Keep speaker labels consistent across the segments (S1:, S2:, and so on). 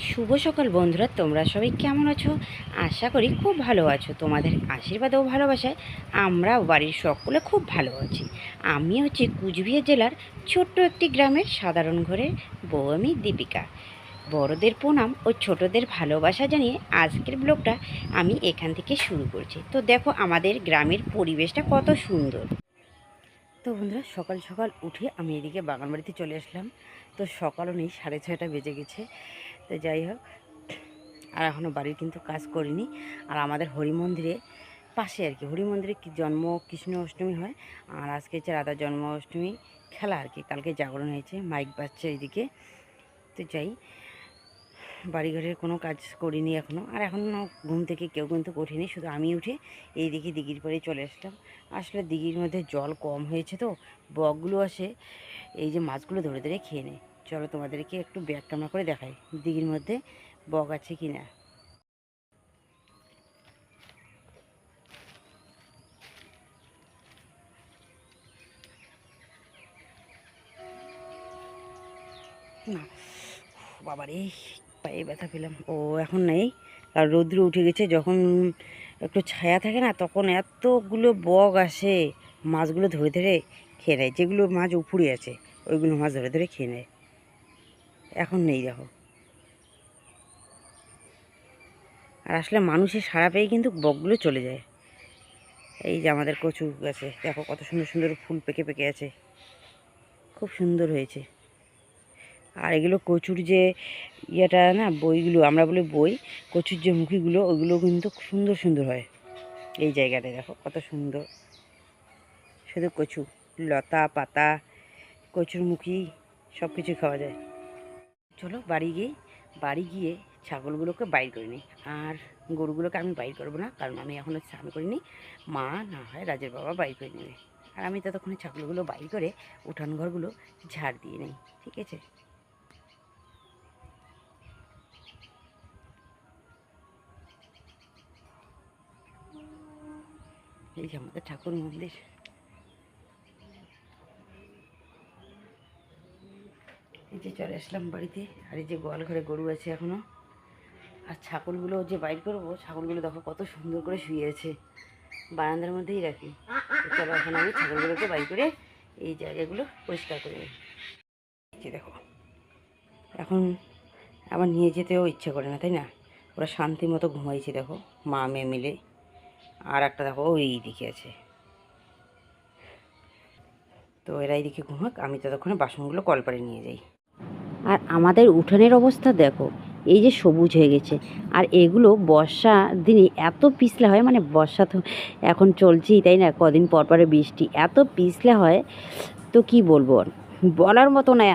S1: শুভ সকাল বন্ধুরা, তোমরা সবাই কেমন আছো? আশা করি খুব ভালো আছো। তোমাদের আশীর্বাদ ও ভালোবাসায় আমরাও বাড়ির সকলে খুব ভালো আছি। আমি হচ্ছে কুচবিহার জেলার ছোট্ট একটি গ্রামের সাধারণ ঘরের বউ, আমি দীপিকা। বড়দের প্রণাম ও ছোটদের ভালোবাসা জানিয়ে আজকের ব্লগটা আমি এখান থেকে শুরু করছি। তো দেখো, আমাদের গ্রামের পরিবেশটা কত সুন্দর। তো বন্ধুরা, সকাল সকাল উঠে আমি এদিকে বাগান বাড়িতে চলে আসলাম। তো সকালও নেই, সাড়ে ছয়টা বেজে গেছে। তো যাই হোক, আর এখনও বাড়ির কিন্তু কাজ করিনি। আর আমাদের হরি মন্দিরে পাশে আর কি হরি মন্দিরে কি জন্ম, কৃষ্ণ অষ্টমী হয়, আর আজকে হচ্ছে রাধা জন্মাষ্টমী খেলা আর কি, কালকে জাগরণ হয়েছে, মাইক বাজছে এইদিকে। তো যাই, বাড়িঘরের কোনো কাজ করিনি এখনও আর এখনও ঘুম থেকে কেউ কিন্তু উঠিনি শুধু আমি উঠে এই দিকে দিঘির পরে চলে আসলাম। আসলে দিঘির মধ্যে জল কম হয়েছে তো, বকগুলো আসে, এই যে মাছগুলো ধরে ধরে খেয়ে নেয়। চলো তোমাদেরকে একটু ব্যাগ ক্যামেরা করে দেখাই, দিঘির মধ্যে বক আছে কি না না বাবারে, পায়ে ব্যথা পেলাম। ও এখন নেই আর রৌদ্র উঠে গেছে, যখন একটু ছায়া থাকে না, তখন এতগুলো বক আসে, মাছগুলো ধরে ধরে খেয়ে নেয়, যেগুলো মাছ উপরে আছে, ওইগুলো মাছ ধরে ধরে খেয়ে নেয়। এখন নেই, দেখো। আর আসলে মানুষের সারা পেয়ে কিন্তু বকগুলো চলে যায়। এই যে আমাদের কচু গাছে, দেখো কত সুন্দর সুন্দর ফুল পেকে পেকে আছে। খুব সুন্দর হয়েছে। আর এগুলো কচুর যে ইয়েটা না, বইগুলো, আমরা বলি বই, কচুর যে মুখিগুলো, ওগুলো কিন্তু সুন্দর সুন্দর হয়। এই জায়গাটায় দেখো, কত সুন্দর। শুধু কচু, লতা, পাতা, কচুর মুখি সব কিছু খাওয়া যায়। চলো বাড়ি গিয়ে বাড়ি গিয়ে ছাগলগুলোকে বাইর করে নিই। আর গরুগুলোকে আমি বাইর করব না, কারণ আমি এখনও স্নান করিনি। মা না হয় রাজের বাবা বাইর করে নেবে। আর আমি ততক্ষণে ছাগলগুলো বাইর করে উঠান ঘরগুলো ঝাড় দিয়ে নিই, ঠিক আছে? এই যে আমাদের ঠাকুর মন্দির। যে চলে আসলাম বাড়িতে। আর এই যে গোয়াল ঘরে গরু আছে এখনও। আর ছাগলগুলো যে বাইর করব, ছাগলগুলো দেখো কত সুন্দর করে শুয়ে আছে। বারান্দার মধ্যেই রাখি। চলো এখন আমি ছাগলগুলোকে বাইর করে এই জায়গাগুলো পরিষ্কার করে নিই। দেখো, এখন আবার নিয়ে যেতেও ইচ্ছে করে না, তাই না? ওরা শান্তি মতো ঘুমাইছে দেখো, মা মেয়ে মিলে। আর একটা দেখো, ওই দিকে আছে। তো এরা এইদিকে ঘুমাক, আমি ততক্ষণে বাসনগুলো কলপারে নিয়ে যাই। আর আমাদের উঠানের অবস্থা দেখো, এই যে সবুজ হয়ে গেছে। আর এগুলো বর্ষা দিনে এত পিছলা হয় মানে বর্ষা তো এখন চলছেই, তাই না? কদিন পর পরে বৃষ্টি, এত পিছলা হয়, তো কি বলব? বলার মতো না।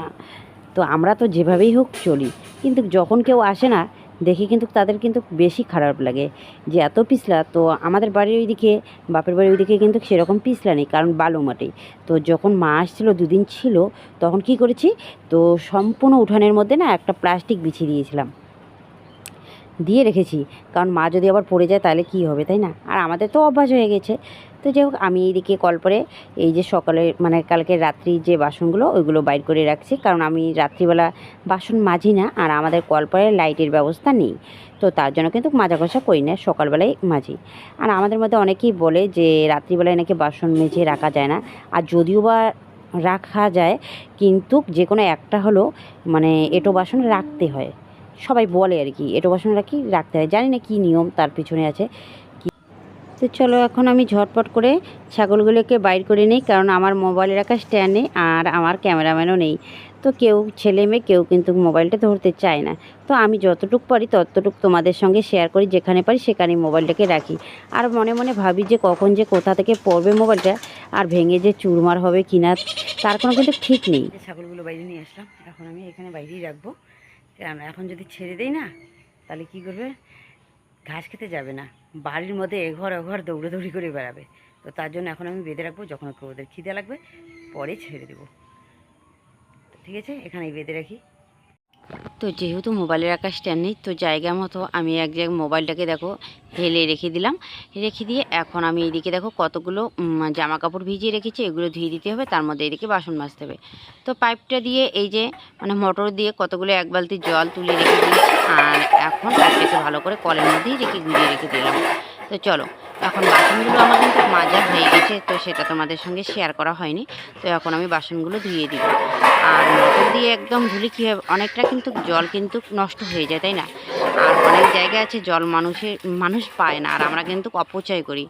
S1: তো আমরা তো যেভাবেই হোক চলি, কিন্তু যখন কেউ আসে না দেখে কিন্তু তাদের কিন্তু বেশি খারাপ লাগে যে এত পিছলা, তো আমাদের বাড়ির ওইদিকে, বাপের বাড়ির ওইদিকে কিন্তু সেরকম পিছলা নেই, কারণ বালু মাটি তো যখন মা আসছিল, দুদিন ছিল, তখন কি করেছি, তো সম্পূর্ণ উঠানের মধ্যে না একটা প্লাস্টিক বিছিয়ে দিয়েছিলাম। দিয়ে রেখেছি, কারণ মা যদি আবার পড়ে যায় তাহলে কি হবে, তাই না? আর আমাদের তো অভ্যাস হয়ে গেছে। তো যাই হোক, আমি এইদিকে কল করে এই যে সকালে মানে কালকে রাত্রি যে বাসনগুলো, ওইগুলো বাইর করে রাখছি। কারণ আমি রাত্রিবেলা বাসন মাজি না, আর আমাদের কল কলপরে লাইটের ব্যবস্থা নেই। তো তার জন্য কিন্তু মাজা ঘষা করি না, সকালবেলায় মাজি। আর আমাদের মধ্যে অনেকেই বলে যে, রাত্রিবেলায় নাকি বাসন মেজে রাখা যায় না। আর যদিও বা রাখা যায়, কিন্তু যে কোনো একটা হলো মানে এটো বাসন রাখতে হয়। সবাই বলে আর কি, এটো বাসন রাখি, রাখতে হয়। জানি না কী নিয়ম তার পিছনে আছে। তো চলো এখন আমি ঝটপট করে ছাগলগুলোকে বাইর করে নিই, কারণ আমার মোবাইলে রাখা স্ট্যান্ড নেই আর আমার ক্যামেরাম্যানও নেই। তো কেউ ছেলে মেয়ে কেউ কিন্তু মোবাইলটা ধরতে চায় না। তো আমি যতটুকু পারি ততটুক তোমাদের সঙ্গে শেয়ার করি, যেখানে পারি সেখানে মোবাইলটাকে রাখি। আর মনে মনে ভাবি যে কখন যে কোথা থেকে পড়বে মোবাইলটা আর ভেঙে যে চুরমার হবে কিনা তার কোনো কিন্তু ঠিক নেই। ছাগলগুলো বাইরে নিয়ে আসলাম। এখন আমি এখানে বাইরেই রাখব। কারণ এখন যদি ছেড়ে দেই না, তাহলে কি করবে? ঘাস খেতে যাবে না। বাড়ির মধ্যে এঘর এঘর দৌড়াদৌড়ি করে বেড়াবে। তো তার জন্য এখন আমি বেঁধে রাখব, যখন ওকে ওদের খিদে লাগবে, পরে ছেড়ে দেবো। ঠিক আছে, এখানেই বেঁধে রাখি। তো যেহেতু মোবাইলের রাখার স্ট্যান্ড নেই, তো জায়গা মতো আমি এক জায়গায় মোবাইলটাকে দেখো হেলে রেখে দিলাম। রেখে দিয়ে এখন আমি এদিকে দেখো কতগুলো জামা কাপড় ভিজিয়ে রেখেছি, এগুলো ধুয়ে দিতে হবে, তার মধ্যে এদিকে বাসন মাজতে হবে। তো পাইপটা দিয়ে এই যে মানে মোটর দিয়ে কতগুলো এক বালতি জল তুলে রেখে দিয়েছি, আর এখন পাইপটাকে ভালো করে কলের মধ্যেই রেখে, গুঁড়িয়ে রেখে দিলাম। তো চলো, এখন বাসনগুলো আমার কিন্তু মাজা হয়ে গেছে, তো সেটা তোমাদের সঙ্গে শেয়ার করা হয়নি। তো এখন আমি বাসনগুলো ধুয়ে দিব। আর মোটর দিয়ে একদম ধুলে কী হবে, অনেকটা কিন্তু জল কিন্তু নষ্ট হয়ে যায়, তাই না? আর অনেক জায়গায় আছে জল মানুষের, মানুষ পায় না, আর আমরা কিন্তু অপচয় করি।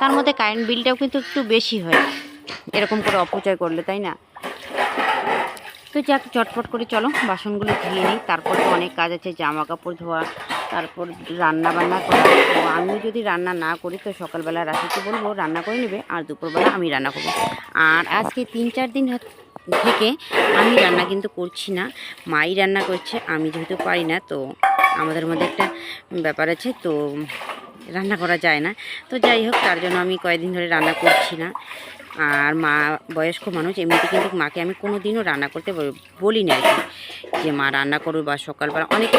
S1: তার মধ্যে কারেন্ট বিলটাও কিন্তু একটু বেশি হয়, এরকম করে অপচয় করলে, তাই না? তো যাক, চটপট করে চলো, বাসনগুলো ধুয়ে নিই, তারপর তো অনেক কাজ আছে, জামা কাপড় ধোয়া তারপর রান্না বান্না করা। তো আমি যদি রান্না না করি, তো সকালবেলা রাখিকে বলব, রান্না করে নেবে আর দুপুরবেলা আমি রান্না করব। আর আজকে তিন চার দিন থেকে আমি রান্না কিন্তু করছি না। মাই রান্না করছে, আমি যেহেতু পারি না, তো আমাদের মধ্যে একটা ব্যাপার আছে, তো রান্না করা যায় না। তো যাই হোক, তার জন্য আমি কয়েকদিন ধরে রান্না করছি না। আর মা, বয়স্ক মানুষ, এমনিতে কিন্তু মাকে আমি কোনো দিনও রান্না করতে বলি না আর কি। যে মা রান্না করো বা সকালবেলা, অনেক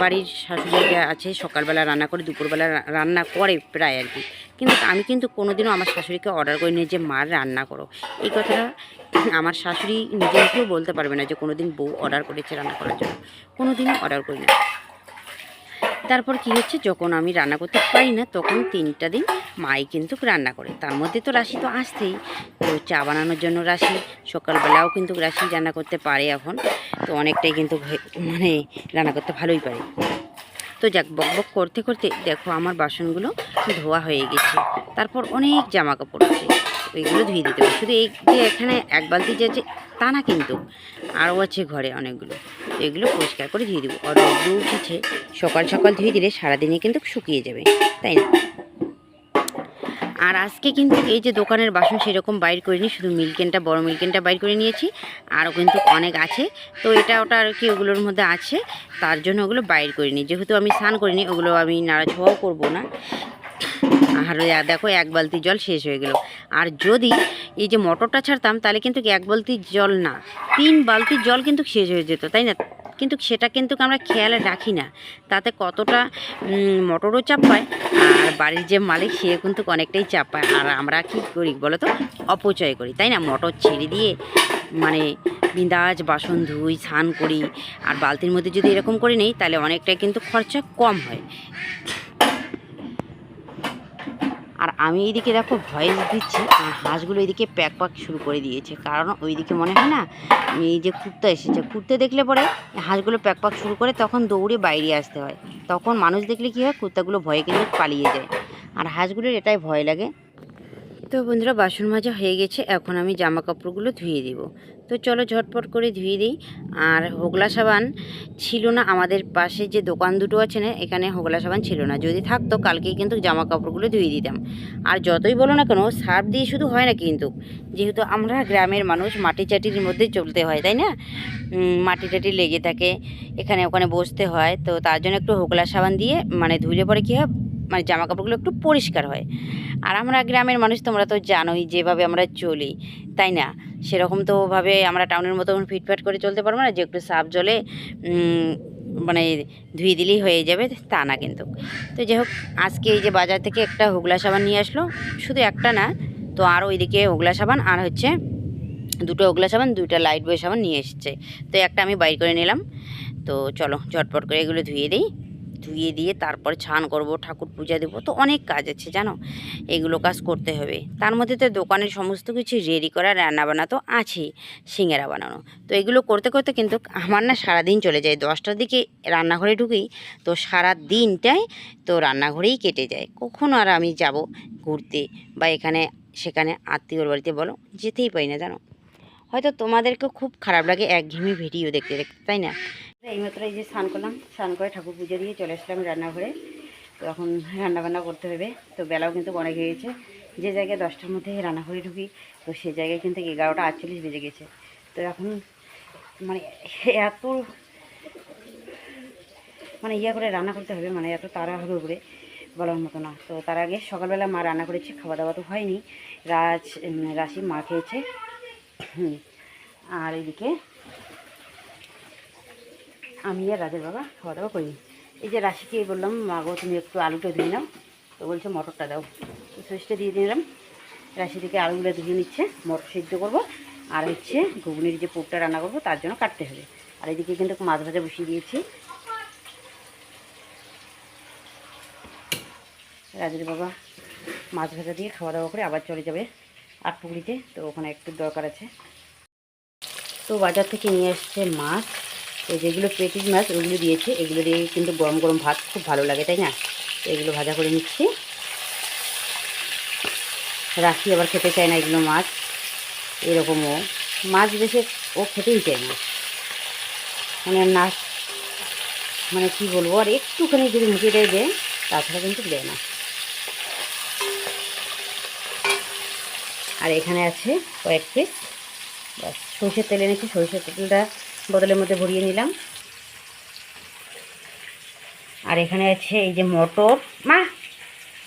S1: বাড়ির শাশুড়িরা আছে, সকালবেলা রান্না করে, দুপুরবেলা রান্না করে প্রায় আর কি। কিন্তু আমি কিন্তু কোনো দিনও আমার শাশুড়িকে অর্ডার করি না যে, মা, রান্না করো। এই কথাটা আমার শাশুড়ি নিজেকেও বলতে পারবে না যে কোনো দিন বউ অর্ডার করেছে রান্না করার জন্য। কোনো দিনও অর্ডার করি না তারপর কি হচ্ছে, যখন আমি রান্না করতে পারি না, তখন তিনটা দিন মাই কিন্তু রান্না করে। তার মধ্যে তো রাশি তো আসতেই তো চা বানানোর জন্য রাশি, সকালবেলাও কিন্তু রাশি রান্না করতে পারে এখন। তো অনেকটাই কিন্তু মানে রান্না করতে ভালোই পারে। তো যাক, বক বক করতে করতে দেখো আমার বাসনগুলো ধোয়া হয়ে গেছে। তারপর অনেক জামা কাপড় আছে। ওইগুলো ধুয়ে দিতে হবে। শুধু এই যে এখানে এক বালতি যে আছে, তা না কিন্তু। আরও আছে ঘরে অনেকগুলো। এগুলো পরিষ্কার করে ধুয়ে দেবো। আর রোদ্দু উঠেছে, সকাল সকাল ধুয়ে দিলে সারাদিনে কিন্তু শুকিয়ে যাবে, তাই না? আর আজকে কিন্তু এই যে দোকানের বাসন সেরকম বাইর করিনি, শুধু মিল্কেনটা, বড় মিল্কেনটা বাইর করে নিয়েছি। আরও কিন্তু অনেক আছে। তো এটা ওটা আর কি ওগুলোর মধ্যে আছে। তার জন্য ওগুলো বাইর করিনি। যেহেতু আমি স্নান করিনি, ওগুলো আমি নাড়াছোঁয়াও করব না। আর দেখো এক বালতি জল শেষ হয়ে গেল। আর যদি এই যে মোটরটা ছাড়তাম, তাহলে কিন্তু এক বালতি জল না। তিন বালতি জল কিন্তু শেষ হয়ে যেত, তাই না? কিন্তু সেটা কিন্তু আমরা খেয়াল রাখি না। তাতে কতটা মোটরও চাপ পায়, আর বাড়ির যে মালিক সে কিন্তু অনেকটাই চাপ পায়। আর আমরা কি করি বলো তো? অপচয় করি, তাই না? মোটর ছেড়ে দিয়ে মানে বিন্দাজ বাসন ধুই, স্নান করি, আর বালতির মধ্যে যদি এরকম করে নেই, তাহলে অনেকটাই কিন্তু খরচা কম হয়। আর আমি এইদিকে দেখো ভয়েস দিচ্ছি, আর হাঁসগুলো এইদিকে প্যাক প্যাক শুরু করে দিয়েছে। কারণ ওইদিকে মনে হয় না এই যে কুত্তা এসেছে। কুত্তে দেখলে পরে হাঁসগুলো প্যাক প্যাক শুরু করে তখন দৌড়ে বাইরে আসতে হয়। তখন মানুষ দেখলে কী হয় কুর্তাগুলো ভয়ে কিন্তু পালিয়ে যায়। আর হাঁসগুলোর এটাই ভয় লাগে। তো বন্ধুরা, বাসন মাজা হয়ে গেছে। এখন আমি জামা কাপড়গুলো ধুয়ে দিব। তো চলো ঝটপট করে ধুয়ে দিই। আর হোগলা সাবান ছিল না আমাদের পাশে যে দোকান দুটো আছে না, এখানে হোগলা সাবান ছিল না। যদি থাকতো, কালকেই কিন্তু জামা কাপড়গুলো ধুয়ে দিতাম। আর যতই বলো না কেন, সার্ফ দিয়ে শুধু হয় না কিন্তু, যেহেতু আমরা গ্রামের মানুষ, মাটি চাটির মধ্যে চলতে হয়, তাই না? মাটি টাটি লেগে থাকে, এখানে ওখানে বসতে হয়। তো তার জন্য একটু হোগলা সাবান দিয়ে মানে ধুলে পরে কী হয় মানে জামা কাপড়গুলো একটু পরিষ্কার হয়। আর আমরা গ্রামের মানুষ তোমরা তো জানোই যেভাবে আমরা চলি, তাই না? সেরকম তো ভাবে আমরা টাউনের মতো ফিটফাট করে চলতে পারব না, যে একটু সাফ জলে মানে ধুয়ে দিলেই হয়ে যাবে, তা না কিন্তু। তো যাই হোক, আজকে এই যে বাজার থেকে একটা হোগলা সাবান নিয়ে আসলো, শুধু একটা না, তো আর ওইদিকে হোগলা সাবান আর হচ্ছে দুটো ওগলা সাবান, দুইটা লাইট বয় সাবান নিয়ে এসেছে। তো একটা আমি বাইর করে নিলাম। তো চলো ঝটপট করে এগুলো ধুয়ে দিই। ধুয়ে দিয়ে তারপর ছান করব, ঠাকুর পূজা দেবো। তো অনেক কাজ আছে, জানো? এগুলো কাজ করতে হবে। তার মধ্যে তো দোকানের সমস্ত কিছু রেডি করা, রান্নাবান্না তো আছেই সিঙ্গারা বানানো। তো এগুলো করতে করতে কিন্তু আমার না সারাদিন চলে যায়। দশটার দিকে রান্নাঘরে ঢুকি তো সারা দিনটাই তো রান্নাঘরেই কেটে যায়। কখনো আর আমি যাব ঘুরতে বা এখানে, সেখানে আত্মীয়র বাড়িতে বলো, যেতেই পারি না, জানো? হয়তো তোমাদেরকেও খুব খারাপ লাগে, একঘেয়েমি ভিডিও দেখতে দেখতে, তাই না? এইমাত্র এই যে স্নান করলাম, স্নান করে ঠাকুর পুজো দিয়ে চলে আসলাম রান্নাঘরে। তো এখন রান্নাবান্না করতে হবে, তো বেলাও কিন্তু অনেক গেছে। যে জায়গায় দশটার মধ্যে রান্নাঘরে ঢুকি, তো সে জায়গায় কিন্তু এগারোটা আটচল্লিশ বেজে গেছে। তো এখন মানে এত মানে ইয়া করে রান্না করতে হবে মানে এত তাড়াহুড়ো করে বলার মতো না। তো তার আগে সকালবেলা মা রান্না করেছে খাওয়া দাওয়া তো হয়নি। রাজ রাশি মা খেয়েছে। আর এদিকে আমি আর রাজের বাবা খাওয়া দাওয়া করিনি। এই যে রাশিকে বললাম মা গো তুমি একটু আলুটা দিয়ে নাও। তো বলছে, মটরটা দাও। সুইচটা দিয়ে দিলাম। রাশি থেকে আলুগুলো ধুয়ে নিচ্ছে, মটর সিদ্ধ করব। আর হচ্ছে ঘুগনির যে পুরটা রান্না করব, তার জন্য কাটতে হবে। আর এদিকে কিন্তু মাছ ভাজা বসিয়ে দিয়েছি। রাজের বাবা মাছ ভাজা দিয়ে খাওয়া দাওয়া করে আবার চলে যাবে আটপুকুরিতে। তো ওখানে একটু দরকার আছে। তো বাজার থেকে নিয়ে এসছে মাছ। তো যেগুলো পেটিস মাছ, ওগুলো দিয়েছে। এগুলো দিয়ে কিন্তু গরম গরম ভাত খুব ভালো লাগে, তাই না? এগুলো ভাজা করে নিচ্ছি। রাখি আবার খেতে চায় না এগুলো মাছ। এরকমও। মাছ বেশি ও খেতেই চায় না। মানে না মানে কি বলব, আর একটুখানি যদি মুখে দেয় দেয়, তাছাড়া কিন্তু দেয় না। আর এখানে আছে কয়েক পিস ব্যাস, সরষের তেল এনেছি। সরষের তেলটা বোতলের মধ্যে ভরিয়ে নিলাম। আর এখানে আছে এই যে মটর। মা,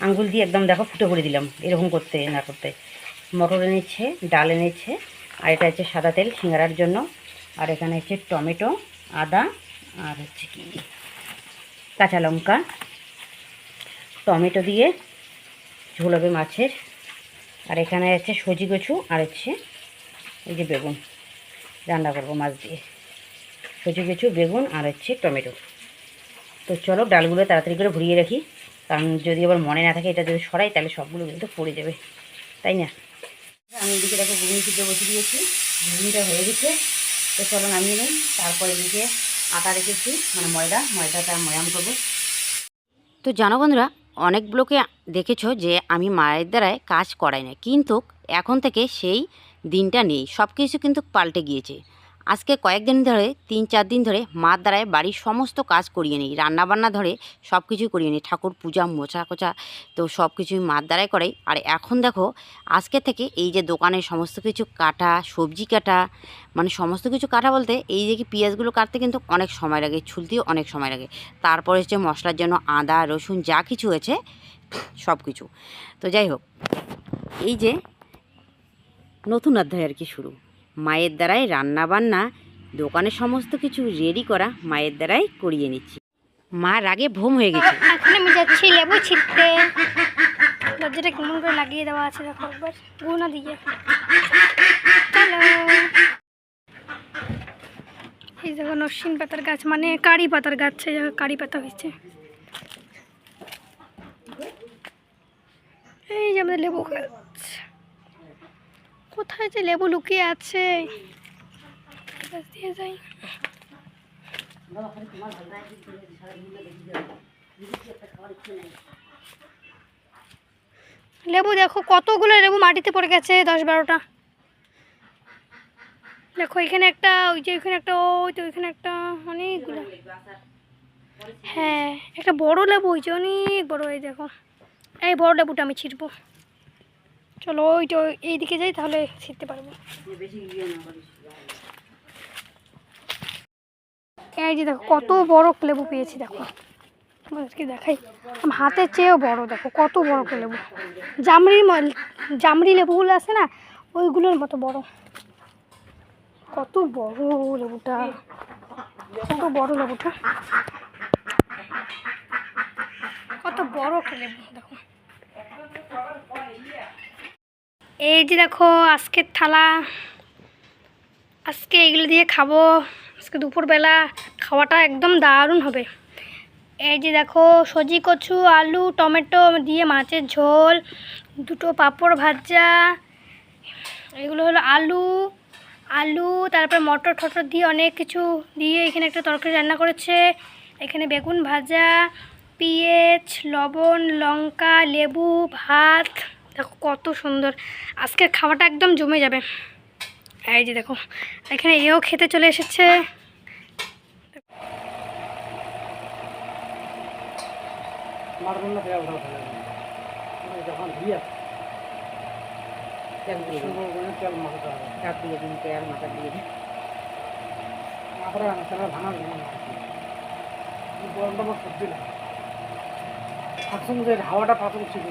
S1: আঙ্গুল দিয়ে একদম দেখো ফুটো করে দিলাম, এরকম করতে, না করতে। মটর এনেছে, ডাল এনেছে, আর এটা হচ্ছে সাদা তেল সিঙ্গারার জন্য। আর এখানে হচ্ছে টমেটো, আদা, আর হচ্ছে কি, কাঁচা লঙ্কা। টমেটো দিয়ে ঝোল হবে মাছের। আর এখানে আছে সজি কচু, আর হচ্ছে এই যে বেগুন। রান্না করব মাছ দিয়ে। সজি কচু বেগুন আর হচ্ছে টমেটো। তো চলো ডালগুলো তাড়াতাড়ি করে ভরিয়ে রাখি। কারণ যদি আবার মনে না থাকে, এটা যদি সরাই, তাহলে সবগুলো কিন্তু পড়ে যাবে। তাই না? আমি এদিকে দেখো ঘুগনি সিদ্ধ বসে দিয়েছি। ঘুগনিটা হয়ে গেছে। তো চলো নামিয়ে নিই। তারপর এদিকে আটা রেখেছি মানে ময়দা। ময়দাটা ময়াম করব। তো জানো বন্ধুরা, অনেক ব্লকে দেখেছ যে আমি মায়ের দ্বারায় কাজ করাই না। কিন্তু এখন থেকে সেই দিনটা নেই। সব কিছু কিন্তু পাল্টে গিয়েছে। আজকে কয়েকদিন ধরে, তিন চার দিন ধরে মার দ্বারায় বাড়ির সমস্ত কাজ করিয়ে নিই, রান্নাবান্না ধরে সব কিছুই করিয়ে নিই, ঠাকুর পূজা, মোছা কোচা তো সব কিছুই মার দ্বারাই করাই আর এখন দেখো, আজকে থেকে এই যে দোকানের সমস্ত কিছু কাটা, সবজি কাটা মানে সমস্ত কিছু কাটা বলতে এই যে কি পেঁয়াজগুলো কাটতে কিন্তু অনেক সময় লাগে, ছুলতেও অনেক সময় লাগে। তারপরে হচ্ছে মশলার জন্য আদা, রসুন, যা কিছু হয়েছে সব কিছু তো যাই হোক, এই যে নতুন অধ্যায় আর কি শুরু। মায়ের দ্বারাই রান্না বান্না দোকানে সমস্ত কিছু রেডি করা মায়ের দ্বারাই করিয়ে নিচ্ছি। মা রাগে ভোম হয়ে গেছে।
S2: এখন আমি যাচ্ছি লেবু ছিটতে। দরজাটা কেমন করে লাগিয়ে দেওয়া আছে দেখো একবার। গুনা দিয়ে। চলো। এই দেখো নসিন পাতার গাছ মানে কারি পাতার গাছ কারি পাতা হয়েছে। এই যে আমাদের লেবু গাছ। কোথায় যে লেবু লুকিয়ে আছে? লেবু দেখো, কতগুলো লেবু মাটিতে পড়ে গেছে দশ বারোটা। দেখো, এখানে একটা, ওই যে ওইখানে একটা, ওই তো ওইখানে একটা, অনেকগুলো। হ্যাঁ একটা বড় লেবু, ওই যে অনেক বড়, এই দেখো। এই বড় লেবুটা আমি ছিটবো চলো ওইটা ওই- এইদিকে যাই, তাহলে ছিটতে পারব। এই যে দেখো, কত বড় লেবু পেয়েছি, দেখো। তোমাদেরকে দেখাই। হাতের চেয়েও বড়, দেখো, কত বড় লেবু। জামরি জামরি লেবুগুলো আছে না, ওইগুলোর মতো বড়। কত বড় লেবুটা, কত বড় লেবুটা। কত বড় লেবু, দেখো। এই যে দেখো, আজকের থালা। আজকে এগুলো দিয়ে খাব। আজকে দুপুরবেলা খাওয়াটা একদম দারুণ হবে। এই যে দেখো, সজি কচু, আলু, টমেটো দিয়ে মাছের ঝোল, দুটো পাঁপড় ভাজা, এগুলো হলো আলু আলু, তারপরে মটর টটর দিয়ে অনেক কিছু দিয়ে এখানে একটা তরকারি রান্না করেছে। এখানে বেগুন ভাজা, পেঁয়াজ, লবণ, লঙ্কা, লেবু, ভাত দেখো কত সুন্দর। আজকের খাওয়াটা একদম জমে যাবে। এই যে দেখো, এখানে এও খেতে চলে এসেছে।
S3: হাওয়াটা ফাঁকশন ছিল।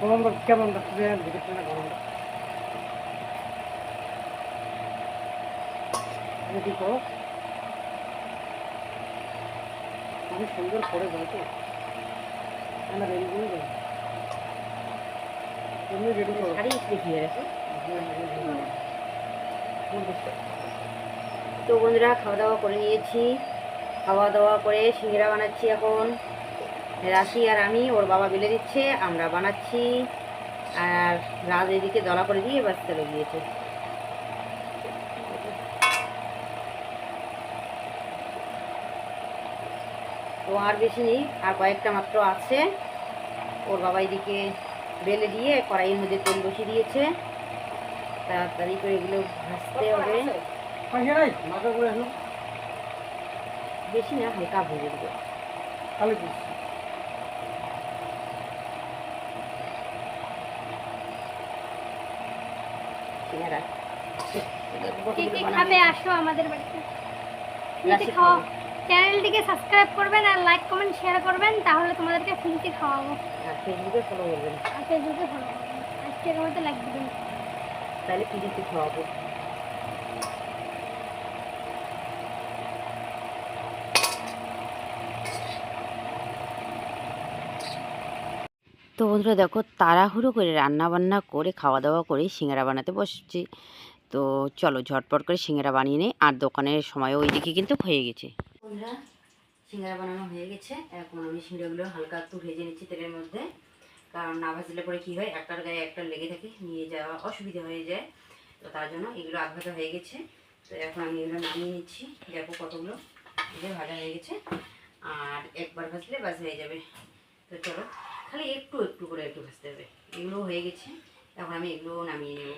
S3: গরমটা কেমন লাগছে দেখেছি না তুমি কি করো? অনেক সুন্দর করে যায় তো। আমরা রেডি করে যাই তুমি রেডি করো।
S1: শাড়ি দেখি রেখো। তো বন্ধুরা খাওয়া দাওয়া করে নিয়েছি। খাওয়া দাওয়া করে সিঙ্গড়া বানাচ্ছি এখন। রাশি আর আমি ওর বাবা বেলে দিচ্ছে আমরা বানাচ্ছি। আর রাজ এদিকে দলা করে দিয়ে এবার চলে গিয়েছে। তো আর বেশি নেই আর কয়েকটা মাত্র আছে। ওর বাবা এদিকে বেলে দিয়ে কড়াইয়ের মধ্যে তেল বসিয়ে দিয়েছে। তাড়াতাড়ি করে এগুলো ভাজতে হবে। বেশি না হালকা ভেজে দেবো।
S2: কে কে খাবে আসো আমাদের বাড়িতে। ফ্রিতে খাওয়া চ্যানেলটিকে সাবস্ক্রাইব করবেন আর লাইক কমেন্ট শেয়ার করবেন তাহলে তোমাদেরকে ফ্রিতে খাওয়াবো।
S1: আর ফেসবুকে ফলো করবেন।
S2: আর ফেসবুকে ফলো করবেন। আজকের লাইক দিবেন
S1: তাহলে ফ্রিতে খাওয়াবো। তো বন্ধুরা দেখো তাড়াহুড়ো করে রান্না বান্না করে খাওয়া দাওয়া করে সিঙ্গারা বানাতে বসছি। তো চলো ঝটপট করে সিঙ্গারা বানিয়ে নিই আর দোকানের সময় ওইদিকে কিন্তু হয়ে গেছে। বন্ধুরা, সিঙ্গারা বানানো হয়ে গেছে। এখন আমি সিঙ্গারাগুলো হালকা একটু ভেজে নিচ্ছি তেলের মধ্যে। কারণ না ভাজলে পরে কী হয়, একটার গায়ে একটা লেগে থাকে, নিয়ে যাওয়া অসুবিধা হয়ে যায়। তো তার জন্য এগুলো আধ ভাজা হয়ে গেছে। তো এখন আমি এগুলো নামিয়ে নিচ্ছি। দেখো কতগুলো ভাজা হয়ে গেছে। আর একবার ভাজলে বাজ হয়ে যাবে তো চলো খালি একটু একটু করে একটু ভাজতে হবে। এগুলো হয়ে গেছে, এখন আমি এগুলো নামিয়ে নেব।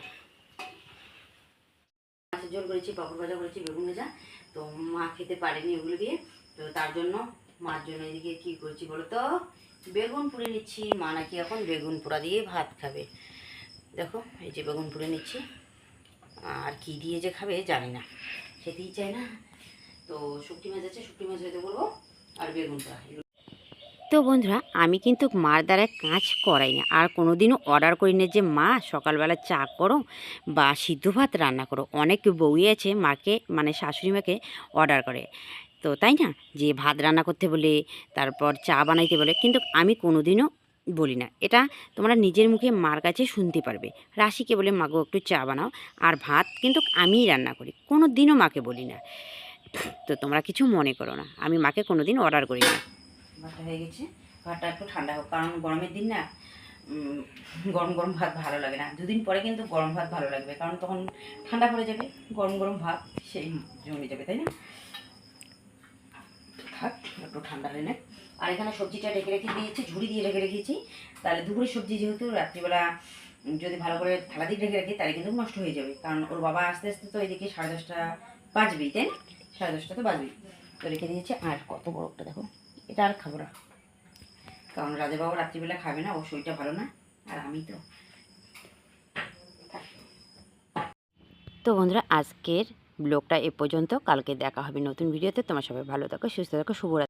S1: মাছের ঝোল করেছি, পাপড় ভাজা করেছি, বেগুন ভাজা। তো মা খেতে পারেনি ওগুলো দিয়ে, তো তার জন্য মার জন্য এদিকে কী করছি বলো তো? বেগুন পুড়ে নিচ্ছি, মা নাকি এখন বেগুন পোড়া দিয়ে ভাত খাবে। দেখো, এই যে বেগুন পুড়ে নিচ্ছি। আর কি দিয়ে যে খাবে জানি না, খেতেই চায় না। তো শুকটি মাছ আছে শুকটি মাছ হয়তো বলব, আর বেগুন পোড়া। তো বন্ধুরা, আমি কিন্তু মার দ্বারা কাজ করাই না। আর কোনো দিনও অর্ডার করি না যে, মা, সকালবেলা চা করো বা সিদ্ধ ভাত রান্না করো। অনেক বউই আছে মাকে মানে শাশুড়ি মাকে অর্ডার করে। তো তাই না? যে ভাত রান্না করতে বলে, তারপর চা বানাইতে বলে, কিন্তু আমি কোনো দিনও বলি না। এটা তোমরা নিজের মুখে মার কাছে শুনতে পারবে। রাশিকে বলে মাগো একটু চা বানাও। আর ভাত কিন্তু আমিই রান্না করি কোনো দিনও মাকে বলি না। তো তোমরা কিছু মনে করো না। আমি মাকে কোনো দিন অর্ডার করি না। ভাতটা হয়ে গেছে। ভাতটা একটু ঠান্ডা হোক, কারণ গরমের দিন না গরম গরম ভাত ভালো লাগে না। দুদিন পরে কিন্তু গরম ভাত ভালো লাগবে, কারণ তখন ঠান্ডা পড়ে যাবে, গরম গরম ভাত সেই জমে যাবে, তাই না? থাক, একটু ঠান্ডা হয়ে নেয় আর এখানে সবজিটা ঢেকে রেখে দিয়েছি, ঝুড়ি দিয়ে রেখে রেখেছি। তাহলে দুপুরের সবজি যেহেতু, রাত্রিবেলা যদি ভালো করে থালা দিয়ে ঢেকে রাখি, তাহলে কিন্তু নষ্ট হয়ে যাবে। কারণ ওর বাবা আস্তে আস্তে তো এদিকে সাড়ে দশটা বাজবেই, তাই না? সাড়ে দশটা তো বাজবেই। তো রেখে দিয়েছি, আর কত বড় একটা দেখো। এটা আর খাব না। কারণ রাজাবাবু রাত্রিবেলা খাবে না ও শরীরটা ভালো না, আর আমি তো তো বন্ধুরা, আজকের ব্লগটা এ পর্যন্ত। কালকে দেখা হবে নতুন ভিডিওতে। তোমার সবাই ভালো থাকো, সুস্থ থাকো, শুভরাত্রি।